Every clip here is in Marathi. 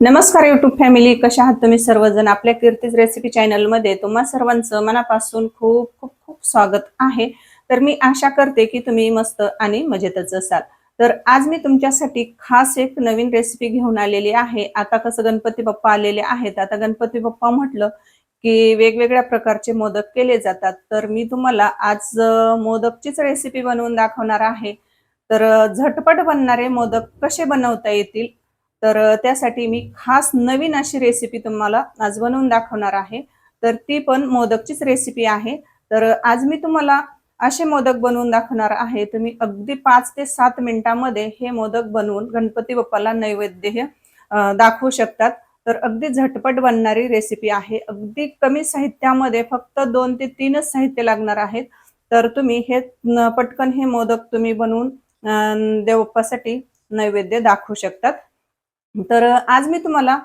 नमस्कार युट्यूब फॅमिली कशा आहात तुम्ही सर्वजण? आपल्या कीर्तीज रेसिपी चॅनलमध्ये तुम्हा सर्वांचं मनापासून खूप खूप खूप स्वागत आहे. तर मी आशा करते की तुम्ही मस्त आणि मजेतच असाल. तर आज मी तुमच्यासाठी खास एक नवीन रेसिपी घेऊन आलेली आहे. आता कसं गणपती बाप्पा आलेले आहेत. आता गणपती बाप्पा म्हटलं की वेगवेगळ्या प्रकारचे मोदक केले जातात. तर मी तुम्हाला आज मोदकचीच रेसिपी बनवून दाखवणार आहे. तर झटपट बनणारे मोदक कसे बनवता येतील तर त्यासाठी मी खास नवीन अशी रेसिपी तुम्हाला आज बनवून दाखवणार आहे. तर ती पण मोदकचीच रेसिपी आहे. तर आज मी तुम्हाला असे मोदक बनवून दाखवणार आहे. तुम्ही अगदी पाच ते सात मिनिटांमध्ये हे मोदक बनवून गणपती बाप्पाला नैवेद्य हे, दाखवू शकतात. तर अगदी झटपट बनणारी रेसिपी आहे. अगदी कमी साहित्यामध्ये फक्त दोन ते तीनच साहित्य लागणार आहेत. तर तुम्ही हे पटकन हे मोदक तुम्ही बनवून देवप्पासाठी नैवेद्य दाखवू शकतात. तर आज मी तुम्हाला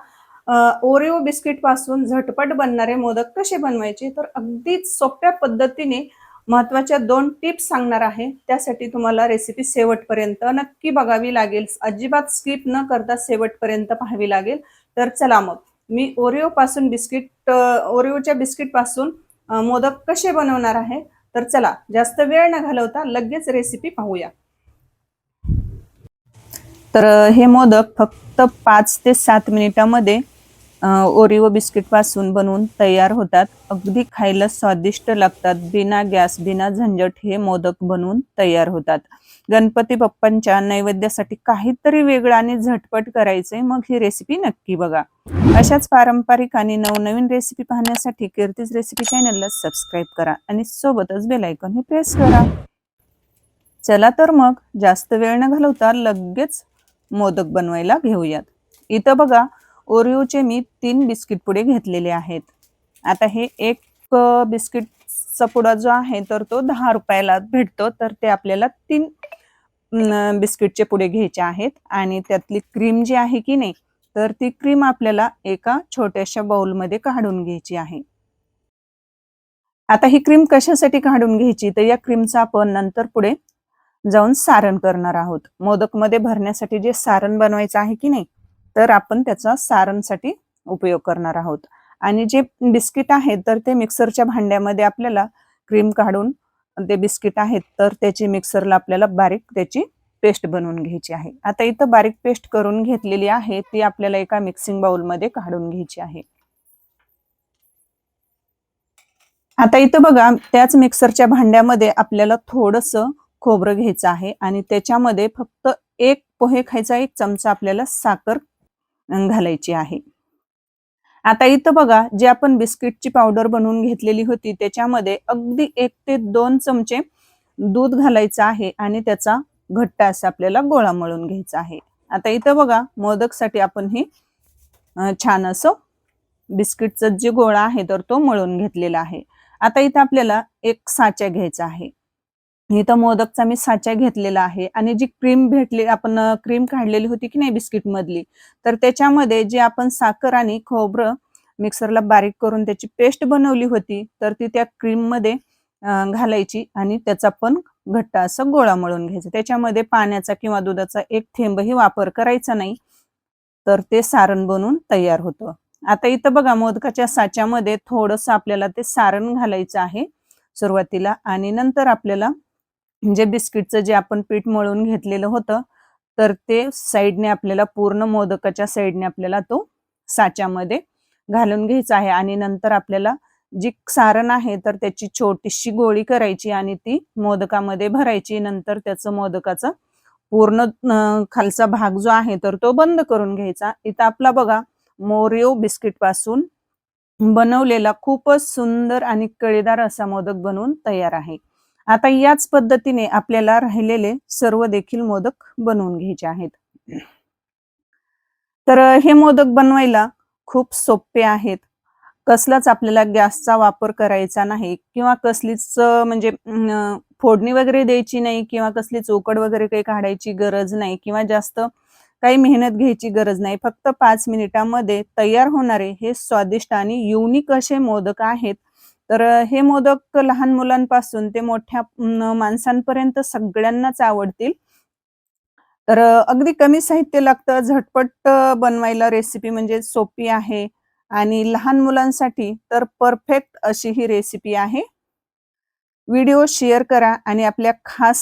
ओरिओ बिस्किटपासून झटपट बनणारे मोदक कसे बनवायचे तर अगदीच सोप्या पद्धतीने महत्त्वाच्या दोन टिप्स सांगणार आहे. त्यासाठी तुम्हाला रेसिपी शेवटपर्यंत नक्की बघावी लागेल. अजिबात स्किप न करता शेवटपर्यंत पाहावी लागेल. तर चला मग मी ओरिओ पासून बिस्किट ओरिओच्या बिस्किटपासून मोदक कसे बनवणार आहे तर चला जास्त वेळ न घालवता लगेच रेसिपी पाहूया. तर हे मोदक फक्त पाच ते सात मिनिटामध्ये ओरिओ बिस्किटपासून बनवून तयार होतात. अगदी खायला स्वादिष्ट लागतात. बिना गॅस बिना झंझट हे मोदक बनवून तयार होतात. गणपती बाप्पांच्या नैवेद्यासाठी काहीतरी वेगळं आणि झटपट करायचंय मग ही रेसिपी नक्की बघा. अशाच पारंपरिक आणि नवनवीन रेसिपी पाहण्यासाठी कीर्तीज रेसिपी चॅनलला सबस्क्राईब करा आणि सोबतच बेलायकॉन हे प्रेस करा. चला तर मग जास्त वेळ न घालवता लगेच मोदक बनवायला घेऊयात. इथं बघा ओरिओचे मी तीन बिस्किट पुडे घेतलेले आहेत. आता हे एक बिस्किटचा पुडा जो आहे तर तो दहा रुपयाला भेटतो. तर ते आपल्याला तीन बिस्किटचे पुडे घ्यायचे आहेत. आणि त्यातली क्रीम जी आहे की नाही तर ती क्रीम आपल्याला एका छोट्याशा बाउलमध्ये काढून घ्यायची आहे. आता ही क्रीम कशासाठी काढून घ्यायची? तर या क्रीमचा आपण नंतर पुढे जाऊन सारण करणार आहोत. मोदकमध्ये भरण्यासाठी जे सारण बनवायचं आहे की नाही तर आपण त्याचा सारणसाठी उपयोग करणार आहोत. आणि जे बिस्किट आहेत तर ते मिक्सरच्या भांड्यामध्ये आपल्याला क्रीम काढून ते बिस्किट आहेत तर त्याची मिक्सरला आपल्याला बारीक त्याची पेस्ट बनवून घ्यायची आहे. आता इथं बारीक पेस्ट करून घेतलेली आहे ती आपल्याला एका मिक्सिंग बाउलमध्ये काढून घ्यायची आहे. आता इथं बघा त्याच मिक्सरच्या भांड्यामध्ये आपल्याला थोडंसं खोबरं घ्यायचं आहे आणि त्याच्यामध्ये फक्त एक पोहे खायचा एक चमचा आपल्याला साखर घालायची आहे. आता इथं बघा जे आपण बिस्किटची पावडर बनवून घेतलेली होती त्याच्यामध्ये अगदी एक ते दोन चमचे दूध घालायचं आहे आणि त्याचा घट्ट असा आपल्याला गोळा मळून घ्यायचा आहे. आता इथं बघा मोदकसाठी आपण हे छान असं बिस्किटचा जे गोळा आहे तर तो मळून घेतलेला आहे. आता इथं आपल्याला एक साचा घ्यायचा आहे. इथं मोदकचा मी साचा घेतलेला आहे. आणि जी क्रीम भेटली आपण क्रीम काढलेली होती की नाही बिस्किट मधली तर त्याच्यामध्ये जे आपण साखर आणि खोबरं मिक्सरला बारीक करून त्याची पेस्ट बनवली होती तर ती त्या क्रीममध्ये घालायची आणि त्याचा पण घट्ट असं गोळा मळून घ्यायचा. त्याच्यामध्ये पाण्याचा किंवा दुधाचा एक थेंबही वापर करायचा नाही तर ते सारण बनवून तयार होतं. आता इथं बघा मोदकाच्या साच्यामध्ये थोडस आपल्याला ते सारण घालायचं आहे सुरुवातीला आणि नंतर आपल्याला म्हणजे बिस्किटचं जे आपण पीठ मळून घेतलेलं होतं तर ते साईडने आपल्याला पूर्ण मोदकाच्या साईडने आपल्याला तो साच्यामध्ये घालून घ्यायचा आहे. आणि नंतर आपल्याला जी सारण आहे तर त्याची छोटीशी गोळी करायची आणि ती मोदकामध्ये भरायची. नंतर त्याचं मोदकाचं पूर्ण खालचा भाग जो आहे तर तो बंद करून घ्यायचा. इथं आपला बघा मोरिओ बिस्किटपासून बनवलेला खूपच सुंदर आणि कळीदार असा मोदक बनवून तयार आहे. आता याच पद्धतीने आपल्याला राहिलेले सर्व देखील मोदक बनवून घ्यायचे आहेत. तर हे मोदक बनवायला खूप सोपे आहेत. कसलाच आपल्याला गॅसचा वापर करायचा नाही किंवा कसलीच म्हणजे फोडणी वगैरे द्यायची नाही किंवा कसलीच उकड वगैरे काही काढायची गरज नाही किंवा जास्त काही मेहनत घ्यायची गरज नाही. फक्त पाच मिनिटामध्ये तयार होणारे हे स्वादिष्ट आणि युनिक असे मोदक आहेत तर हे मोदक लहान मुलांपासून ते मोठ्या माणसांपर्यंत सगळ्यांनाच आवडतील. तर अगदी कमी साहित्य लागतं. झटपट बनवायला रेसिपी म्हणजे सोपी आहे. आणि लहान मुलांसाठी तर परफेक्ट अशी ही रेसिपी आहे. व्हिडिओ शेअर करा आणि आपल्या खास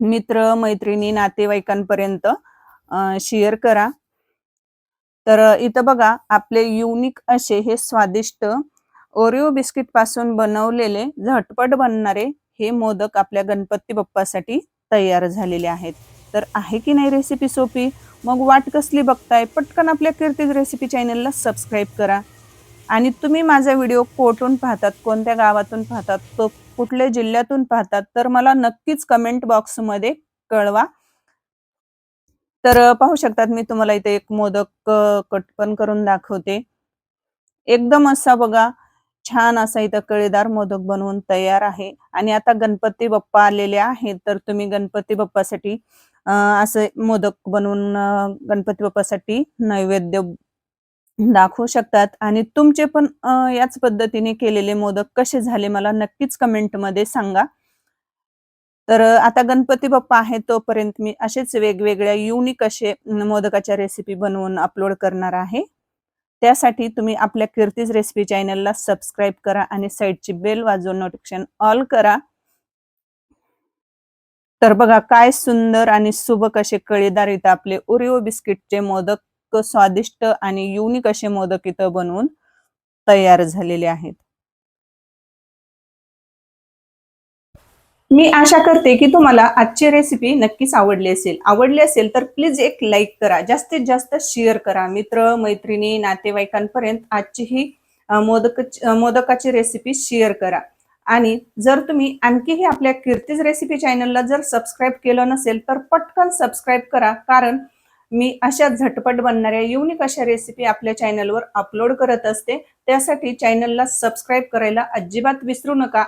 मित्र मैत्रिणी नातेवाईकांपर्यंत शेअर करा. तर इथं बघा आपले युनिक असे हे स्वादिष्ट ओरिओ बिस्किटपासून बनवलेले झटपट बनणारे हे मोदक आपल्या गणपती बाप्पासाठी तयार झालेले आहेत. तर आहे की नाही रेसिपी सोपी? मग वाट कसली बघताय? पटकन आपल्या कीर्तीज रेसिपी चॅनलला सबस्क्राईब करा. आणि तुम्ही माझा व्हिडिओ कोठून पाहतात कोणत्या गावातून पाहतात तो कुठल्या जिल्ह्यातून पाहतात तर मला नक्कीच कमेंट बॉक्समध्ये कळवा. तर पाहू शकतात मी तुम्हाला इथे एक मोदक कटपण कट पण करून दाखवते. एकदम असा बघा छान असा इथं कळीदार मोदक बनवून तयार आहे. आणि आता गणपती बाप्पा आलेले आहेत तर तुम्ही गणपती बाप्पासाठी असे मोदक बनवून गणपती बाप्पासाठी नैवेद्य दाखवू शकतात. आणि तुमचे पण याच पद्धतीने केलेले मोदक कसे झाले मला नक्कीच कमेंटमध्ये सांगा. तर आता गणपती बाप्पा आहे तोपर्यंत मी असेच वेगवेगळ्या युनिक असे मोदकाच्या रेसिपी बनवून अपलोड करणार आहे. त्यासाठी तुम्ही आपल्या कीर्तीज रेसिपी चॅनलला सबस्क्राईब करा आणि साईडची बेल वाजवून नोटिफिकेशन ऑल करा. तर बघा काय सुंदर आणि सुबक असे कळीदार इथं आपले ओरिओ बिस्किटचे मोदक स्वादिष्ट आणि युनिक असे मोदक इथं बनवून तयार झालेले आहेत. मी आशा करते की तुम्हाला आजची रेसिपी नक्कीच आवडली असेल. आवडली असेल तर प्लीज एक लाईक करा. जास्तीत जास्त शेअर करा. मित्र मैत्रिणी नातेवाईकांपर्यंत आजची ही मोदक मोदकाची रेसिपी शेअर करा. आणि जर तुम्ही आणखीही आपल्या कीर्तीज रेसिपी चॅनलला जर सबस्क्राईब केलं नसेल तर पटकन सबस्क्राईब करा. कारण मी अशा झटपट बनणाऱ्या युनिक अशा रेसिपी आपल्या चॅनलवर अपलोड करत असते. त्यासाठी चॅनलला सबस्क्राईब करायला अजिबात विसरू नका.